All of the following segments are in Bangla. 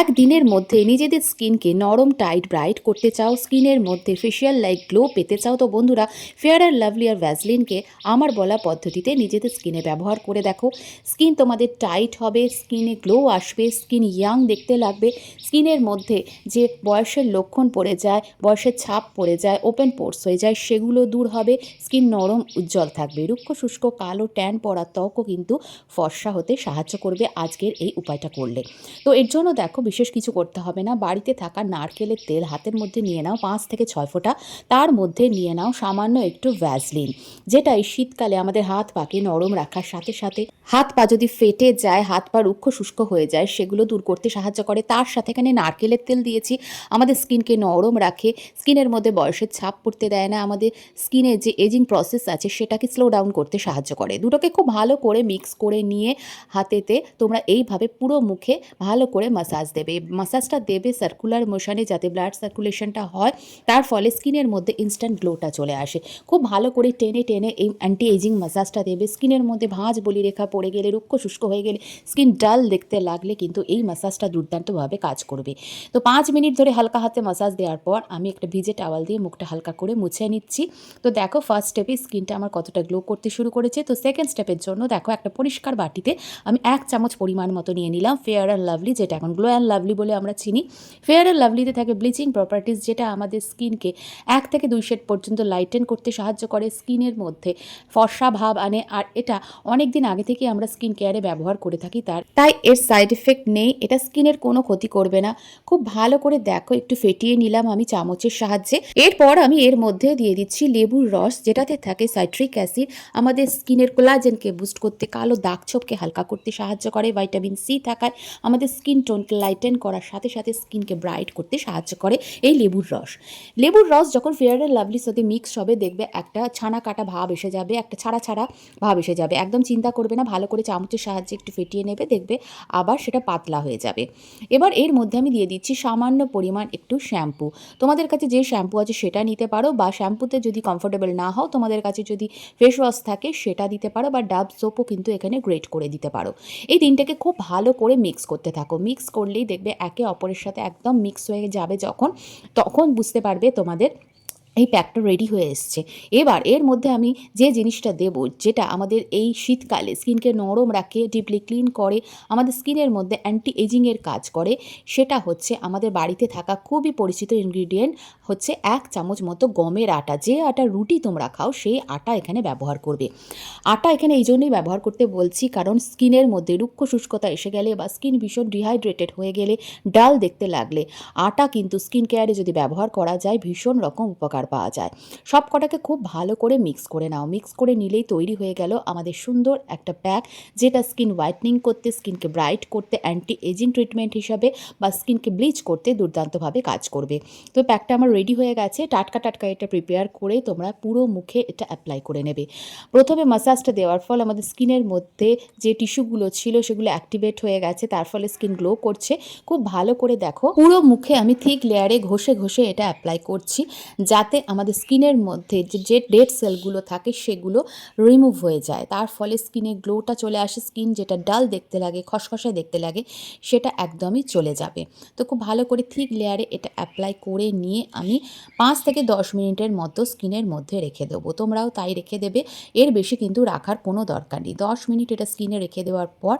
একদিনের মধ্যে নিজেদের স্কিনকে নরম, টাইট, ব্রাইট করতে চাও, স্কিনের মধ্যে ফেশিয়াল লাইক গ্লো পেতে চাও, তো বন্ধুরা ফেয়ার অ্যান্ড লাভলি আর ভ্যাসলিনকে আমার বলা পদ্ধতিতে নিজেদের স্কিনে ব্যবহার করে দেখো। স্কিন তোমাদের টাইট হবে, স্কিনে গ্লো আসবে, স্কিন ইয়াং দেখতে লাগবে। স্কিনের মধ্যে যে বয়সের লক্ষণ পড়ে যায়, বয়সের ছাপ পড়ে যায় ওপেন পোর্স হয়ে যায়, সেগুলো দূর হবে, স্কিন নরম, উজ্জ্বল থাকবে। রুক্ষ, শুষ্ক, কালো ট্যান পড়া ত্বকও কিন্তু ফর্সা হতে সাহায্য করবে আজকের এই উপায়টা করলে। তো এর জন্য দেখো বিশেষ কিছু করতে হবে না। বাড়িতে থাকা নারকেলের তেল হাতের মধ্যে নিয়ে নাও, পাঁচ থেকে ছয় ফোঁটা। তার মধ্যে নিয়ে নাও সামান্য একটু ভ্যাসলিন যেটা এই শীতকালে আমাদের হাত পাকে নরম রাখার সাথে সাথে। হাত পা যদি ফেটে যায়, হাত পা রুক্ষ শুষ্ক হয়ে যায়, সেগুলো দূর করতে সাহায্য করে। তার সাথে এখানে নারকেলের তেল দিয়েছি। আমাদের স্কিনকে নরম রাখে। স্কিনের মধ্যে বয়সের ছাপ পড়তে দেয় না। আমাদের স্কিনের যে এজিং প্রসেস আছে, সেটাকে স্লো ডাউন করতে সাহায্য করে। দুটোকে খুব ভালো করে মিক্স করে নিয়ে হাতেতে তোমরা এইভাবে পুরো মুখে ভালো করে মাসাজ দেবে মাসাজটা দেবে সার্কুলার মোশনে যাতে ব্লাড সার্কুলেশনটা হয়, তার ফলে স্কিনের মধ্যে ইনস্ট্যান্ট গ্লোটা চলে আসে। খুব ভালো করে টেনে টেনে এই অ্যান্টি এজিং মাসাজটা দেবে। স্কিনের মধ্যে ভাঁজ বলি রেখা পড়ে গেলে, রুক্ষ শুষ্ক হয়ে গেলে স্কিন ডাল দেখতে লাগলে কিন্তু এই মাসাজটা দুর্দান্তভাবে কাজ করবে। তো পাঁচ মিনিট ধরে হালকা হাতে মাসাজ দেওয়ার পর আমি একটা ভিজে টাওয়াল দিয়ে মুখটা হালকা করে মুছে নিচ্ছি। তো দেখো ফার্স্ট স্টেপে স্কিনটা আমার কতটা গ্লো করতে শুরু করেছে। তো সেকেন্ড স্টেপের জন্য দেখো একটা পরিষ্কার বাটিতে আমি এক চামচ পরিমাণ মতো নিয়ে নিলাম ফেয়ার অ্যান্ড লাভলি যেটা এখন গ্লো অ্যান্ড লাভলি বলে আমরা চিনি। ফেয়ার অ্যান্ড লাভলিতে থাকে ব্লিচিং প্রপার্টিস যেটা আমাদের স্কিনকে এক থেকে দুই শেড পর্যন্ত লাইটেন করতে সাহায্য করে স্কিনের মধ্যে। ফর্সা ভাব আনে, আর এটা অনেক দিন আগে থেকে আমরা স্কিন কেয়ারে ব্যবহার করে থাকি তার। তাই এর সাইড এফেক্ট নেই, এটা স্কিনের কোনো ক্ষতি করবে না। খুব ভালো করে দেখো, একটু ফেটিয়ে নিলাম আমি চামচের সাহায্যে। এরপর আমি এর মধ্যে দিয়ে দিচ্ছি লেবুর রস, যেটাতে থাকে সাইট্রিক অ্যাসিড আমাদের স্কিনের কোলাজেনকে বুস্ট করতে, কালো দাগ ছোপকে হালকা করতে সাহায্য করে ভাইটামিন সি থাকায়। আমাদের স্কিন টোনকে লাইটেন করার সাথে সাথে স্কিনকে ব্রাইট করতে সাহায্য করে এই লেবুর রস। লেবুর রস যখন ফেয়ার অ্যান্ড লাভলির সাথে মিক্স হবে, দেখবে একটা ছানা কাটা ভাব এসে যাবে, একটা ছাড়া ছাড়া ভাব এসে যাবে। একদম চিন্তা করবে না, ভালো করে চামচের সাহায্যে একটু ফেটিয়ে নেবে, দেখবে আবার সেটা পাতলা হয়ে যাবে। এবার এর মধ্যে আমি দিয়ে দিচ্ছি সামান্য পরিমাণ একটু শ্যাম্পু তোমাদের কাছে যে শ্যাম্পু আছে সেটা নিতে পারো বা শ্যাম্পুতে যদি কমফোর্টেবল না হও, তোমাদের কাছে যদি ফেস ওয়াশ থাকে সেটা দিতে পারো বা ডাব সোপও কিন্তু এখানে গ্রেট করে দিতে পারো। এই তিনটাকে খুব ভালো করে মিক্স করতে থাকো। মিক্স করলেই দেখবে একে অপরের সাথে একদম মিক্স হয়ে যাবে যখন তখন বুঝতে পারবে তোমাদের এই প্যাকটা রেডি হয়ে এসছে। এবার এর মধ্যে আমি যে জিনিসটা দেব, যেটা আমাদের এই শীতকালে স্কিনকে নরম রাখে ডিপলি ক্লিন করে, আমাদের স্কিনের মধ্যে অ্যান্টি এজিংয়ের কাজ করে, সেটা হচ্ছে আমাদের বাড়িতে থাকা খুবই পরিচিত ইনগ্রিডিয়েন্ট হচ্ছে এক চামচ মতো গমের আটা। যে আটা রুটি তোমরা খাও, সেই আটা এখানে ব্যবহার করবে। আটা এখানে এই জন্যই ব্যবহার করতে বলছি, কারণ স্কিনের মধ্যে রুক্ষ শুষ্কতা এসে গেলে বা স্কিন ভীষণ ডিহাইড্রেটেড হয়ে গেলে, ডাল দেখতে লাগলে। আটা কিন্তু স্কিন কেয়ারে যদি ব্যবহার করা যায়, ভীষণ রকম উপকার পাওয়া যায়। সব কটাকে খুব ভালো করে মিক্স করে নাও। মিক্স করে নিলেই তৈরি হয়ে গেল আমাদের সুন্দর একটা প্যাক যেটা স্কিন হোয়াইটনিং করতে স্কিনকে ব্রাইট করতে অ্যান্টি এজিং ট্রিটমেন্ট হিসাবে বা স্কিনকে ব্লিচ করতে দুর্দান্তভাবে কাজ করবে। তো প্যাকটা আমার রেডি হয়ে গেছে। টাটকা টাটকা এটা প্রিপেয়ার করে তোমরা পুরো মুখে এটা অ্যাপ্লাই করে নেবে। প্রথমে মাসাজটা দেওয়ার ফল আমাদের স্কিনের মধ্যে যে টিস্যুগুলো ছিল সেগুলো অ্যাক্টিভেট হয়ে গেছে, তার ফলে স্কিন গ্লো করছে। খুব ভালো করে দেখো। পুরো মুখে আমি থিক লেয়ারে ঘষে ঘষে এটা অ্যাপ্লাই করছি। যাতে আমাদের স্কিনের মধ্যে যে যে ডেড সেলগুলো থাকে সেগুলো রিমুভ হয়ে যায়। তার ফলে স্কিনে গ্লোটা চলে আসে, স্কিন যেটা ডাল দেখতে লাগে, খসখসে দেখতে লাগে, সেটা একদমই চলে যাবে। তো খুব ভালো করে থিক লেয়ারে এটা অ্যাপ্লাই করে নিয়ে আমি পাঁচ থেকে দশ মিনিটের মতো স্কিনের মধ্যে রেখে দেবো। তোমরাও তাই রেখে দেবে, এর বেশি কিন্তু রাখার কোনো দরকার নেই। দশ মিনিট এটা স্কিনে রেখে দেওয়ার পর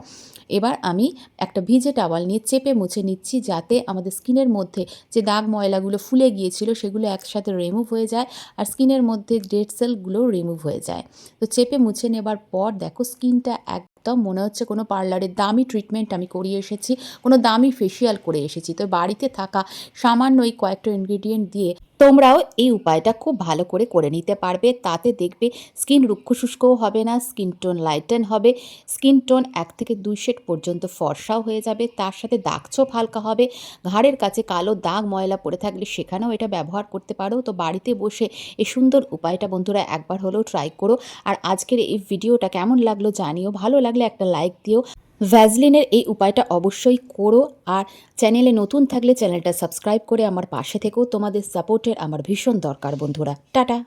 এবার আমি একটা ভিজে টাওয়াল নিয়ে চেপে মুছে নিচ্ছি, যাতে আমাদের স্কিনের মধ্যে যে দাগ ময়লাগুলো ফুলে গিয়েছিল সেগুলো একসাথে রিমুভ হয়ে যায় আর স্কিনের মধ্যে ডেড সেলগুলো রিমুভ হয়ে যায়। তো চেপে মুছে নেবার পর দেখো স্কিনটা এক একদম মনে হচ্ছে কোনো পার্লারের দামি ট্রিটমেন্ট আমি করিয়ে এসেছি, কোনো দামি ফেসিয়াল করে এসেছি। তো বাড়িতে থাকা সামান্য এই কয়েকটা ইনগ্রিডিয়েন্ট দিয়ে তোমরাও এই উপায়টা খুব ভালো করে করে নিতে পারবে। তাতে দেখবে স্কিন রুক্ষ শুষ্কও হবে না, স্কিন টোন লাইটেন হবে, স্কিন টোন এক থেকে দুই শেড পর্যন্ত ফর্সাও হয়ে যাবে, তার সাথে দাগছোপ হালকা হবে। ঘাড়ের কাছে কালো দাগ, ময়লা পড়ে থাকলে সেখানেও এটা ব্যবহার করতে পারো। তো বাড়িতে বসে এই সুন্দর উপায়টা বন্ধুরা একবার হলেও ট্রাই করো। আর আজকের এই ভিডিওটা কেমন লাগল জানিও, ভালো লাগলে একটা লাইক দিও। ভ্যাজলিনের এই উপায়টা অবশ্যই করো আর চ্যানেলে নতুন থাকলে চ্যানেলটা সাবস্ক্রাইব করে আমার পাশে থেকেও তোমাদের সাপোর্টের আমার ভীষণ দরকার বন্ধুরা। টাটা!